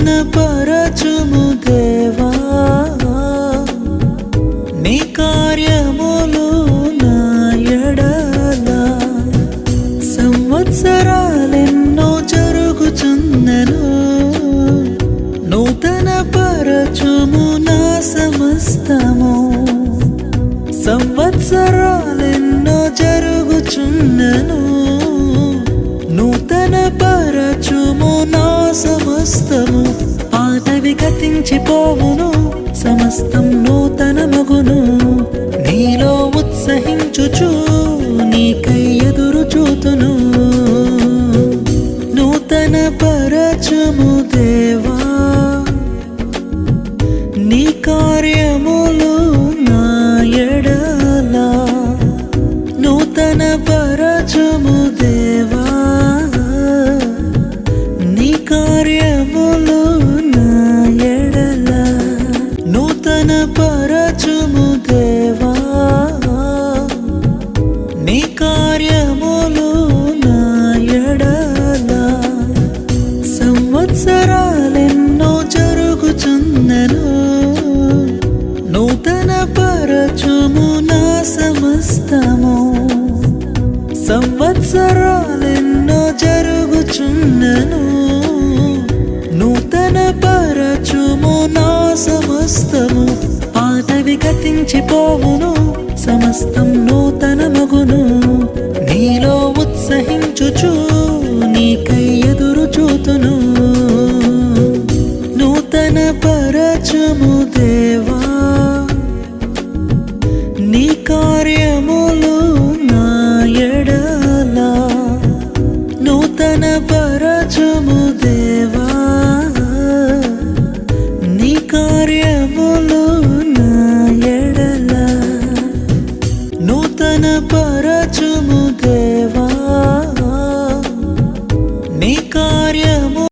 నూతన దేవా నీ కార్యములు నా సంవత్సరాలెన్నో జరుగుచున్నను నూతన పరచుము నా సమస్తము. సంవత్సరాలెన్నో జరుగుచున్నను సమస్తం నూతన మగును. నీలో ఉత్సహించుచు నీకై ఎదురు చూతును. నూతన పరచము దేవా. నీ కార్యములు నా ఎడలా. నూతన పరచము దేవా. చూము నా సమస్తము సంవత్సరాలెన్నో జరుగుచున్నను. నూతన పరచుము నా సమస్తము. పాతవి గతించిపోవును సమస్తం నూతన మగును నీలో ఉత్సహించుచూ పరచము దేవా నీ కార్యములు నా ఎడల. నూతన పర